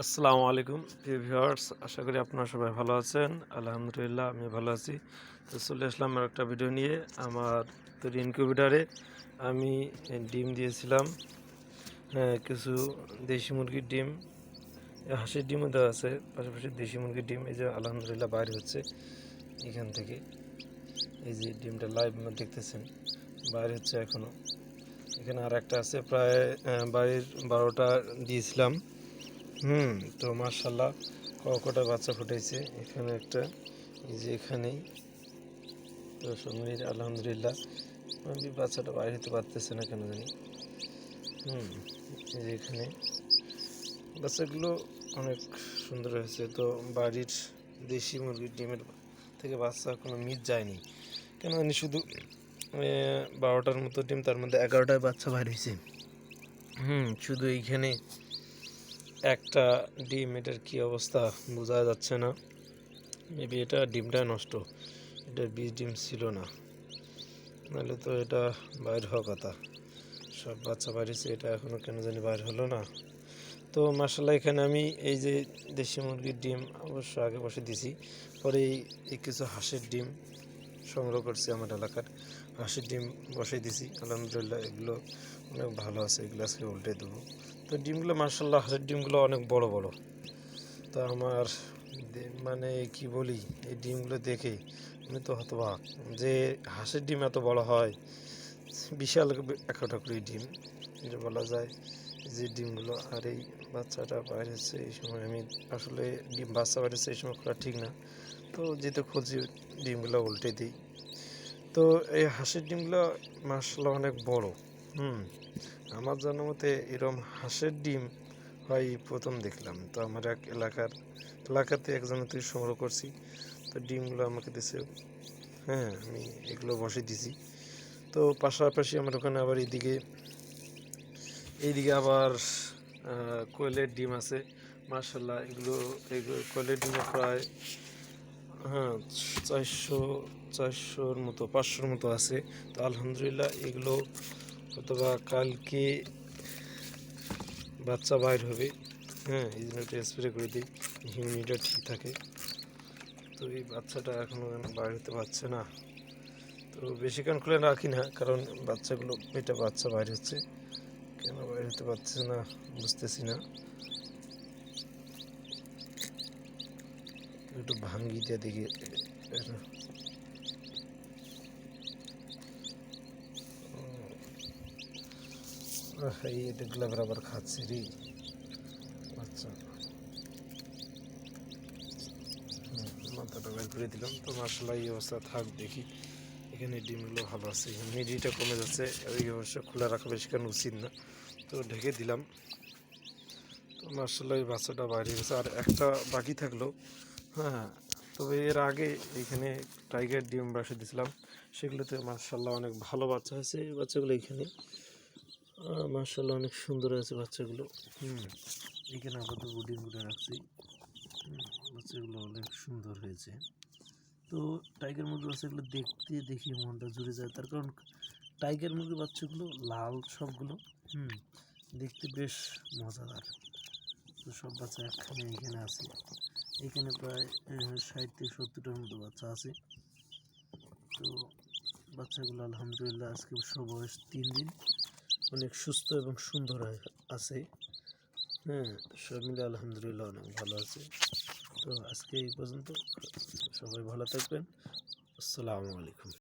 আসসালামু আলাইকুম, প্রিয় ভিউয়ার্স। আশা করি আপনারা সবাই ভালো আছেন। আলহামদুলিল্লাহ আমি ভালো আছি। তো চলে আসলাম একটা ভিডিও নিয়ে। আমার তো ইনকিউবেটারে আমি ডিম দিয়েছিলাম কিছু দেশি মুরগির ডিম। হাঁসের ডিমও দেওয়া আছে, পাশাপাশি দেশি মুরগির ডিম। এই যে আলহামদুলিল্লাহ বাইরে হচ্ছে এখান থেকে। এই যে ডিমটা লাইভ দেখতেছেন, বাইরে হচ্ছে এখনও এখানে আর একটা আছে, প্রায় বাড়ির বারোটা দিয়েছিলাম। হুম, তো মার্শাল্লাহ কটা বাচ্চা ফুটেছে এখানে একটা, এই যে এখানেই। তো মিলিয়ে আলহামদুলিল্লাহ বাচ্চাটা বাইরে হতে পারতেছে না কেন জানি। হুম, এই যে এখানে। বাচ্চাগুলো অনেক সুন্দর হয়েছে, তো বাড়ির দেশি মুরগির ডিমের থেকে বাচ্চা কোনো মিট যায়নি। কেন জানি শুধু বারোটার মতো ডিম, তার মধ্যে এগারোটায় বাচ্চা বাইর হয়েছে হুম, শুধু এইখানে একটা ডিম, এটার কি অবস্থা বোঝা যাচ্ছে না। মেবি এটা ডিমটা নষ্ট এটার বীজ ডিম ছিল না। নাহলে তো এটা বাইর হওয়া কথা। সব বাচ্চা বাড়িছে এটা এখনও কেন জানি বাইর হলো না। তো মাসাল্লাহ এখানে আমি এই যে দেশি মুরগির ডিম অবশ্য আগে বসে দিছি, পরে এই কিছু হাঁসের ডিম সংগ্রহ করছি আমার এলাকার। হাঁসের ডিম বসাই দিছি। আলহামদুলিল্লাহ এগুলো অনেক ভালো আছে, এগুলো আজকে উল্টে দেবো। তো ডিমগুলো মার্শাল্লাহ হাঁসের ডিমগুলো অনেক বড় বড়। তো আমার মানে কি বলি, এই ডিমগুলো দেখে আমি তো হতবাক যে হাঁসের ডিম এত বড় হয়। বিশাল একটা করে ডিম যে বলা যায় যে ডিমগুলো আর এই বাচ্চাটা বাইরেছে এই সময়। আমি আসলে ডিম বাচ্চা বাইরেছে এই সময় করা ঠিক না। তো যেতে খুঁজি ডিমগুলো উল্টে দিই। তো এই হাঁসের ডিমগুলো মার্শাল্লাহ অনেক বড়, হুম। আমার জানার মতে এরম হাঁসের ডিম হয় প্রথম দেখলাম। তো আমার এক এলাকার, এলাকাতে একজনের তুই সংগ্রহ করছি, তো ডিমগুলো আমাকে দিছে হ্যাঁ আমি এগুলো বসে দিছি। তো পাশাপাশি আমার ওখানে আবার এইদিকে এইদিকে আবার কোয়েলের ডিম আছে। মার্শাল্লাহ এগুলো এগুলো কোয়েলের ডিমে প্রায় হ্যাঁ চারশো, চারশোর মতো, পাঁচশোর মতো আছে। তো আলহামদুলিল্লাহ এগুলো অথবা কালকে বাচ্চা বাইর হবে। হ্যাঁ এই জন্য একটু স্প্রে করে দিই হিউমিডিটা ঠিক থাকে। তো এই বাচ্চাটা এখনও বাইর হতে পারছে না। তো বেশিক্ষণ খুলে রাখি না, কারণ বাচ্চাগুলো, এটা বাচ্চা বাইর হচ্ছে। কেন বাইর হতে পারছে না, বুঝতেছি না। একটু ভাঙ্গি দিয়ে দেখি। এই এটা আবার খাচ্ছে রে। আচ্ছা। মাথাটা বের করে দিলাম। তো মাসাল্লাহ এই অবস্থা থাক, দেখি। এখানে ডিমগুলো ভালো আছে। মিডিটা কমে যাচ্ছে। এই অবশ্য খোলা রাখা বেশিক্ষণ উচিত না। তো ঢেকে দিলাম। তো মার্শাল্লাহ এই বাচ্চাটা বাইরে গেছে। আর একটা বাকি থাকল। হ্যাঁ তবে এর আগে এখানে টাইগার ডিম বাসে দিয়েছিলাম। সেগুলোতে মার্শাল্লাহ অনেক ভালো বাচ্চা হয়েছে এই বাচ্চাগুলো এখানে। মার্শাল্লাহ অনেক সুন্দর হয়েছে বাচ্চাগুলো। হুম, এখানে আপাতত ডিম করে রাখছি। বাচ্চাগুলো অনেক সুন্দর হয়েছে। তো টাইগার মুরগি বাচ্চাগুলো দেখতে দেখি মনটা জুড়ে যায়। তার কারণ টাইগার মুরগি বাচ্চাগুলো লাল সবগুলো। হুম, দেখতে বেশ মজাদার। তো সব বাচ্চা একখানে এখানে আছে। এখানে প্রায় ষাট থেকে সত্তরটার মতো বাচ্চা আছে। তো বাচ্চাগুলো আলহামদুলিল্লাহ আজকে সব বয়স তিন দিন। অনেক সুস্থ এবং সুন্দর আছে। হ্যাঁ সব মিলে আলহামদুলিল্লাহ অনেক ভালো আছে। তো আজকে এই পর্যন্ত সবাই ভালো থাকবেন। আসসালামু আলাইকুম।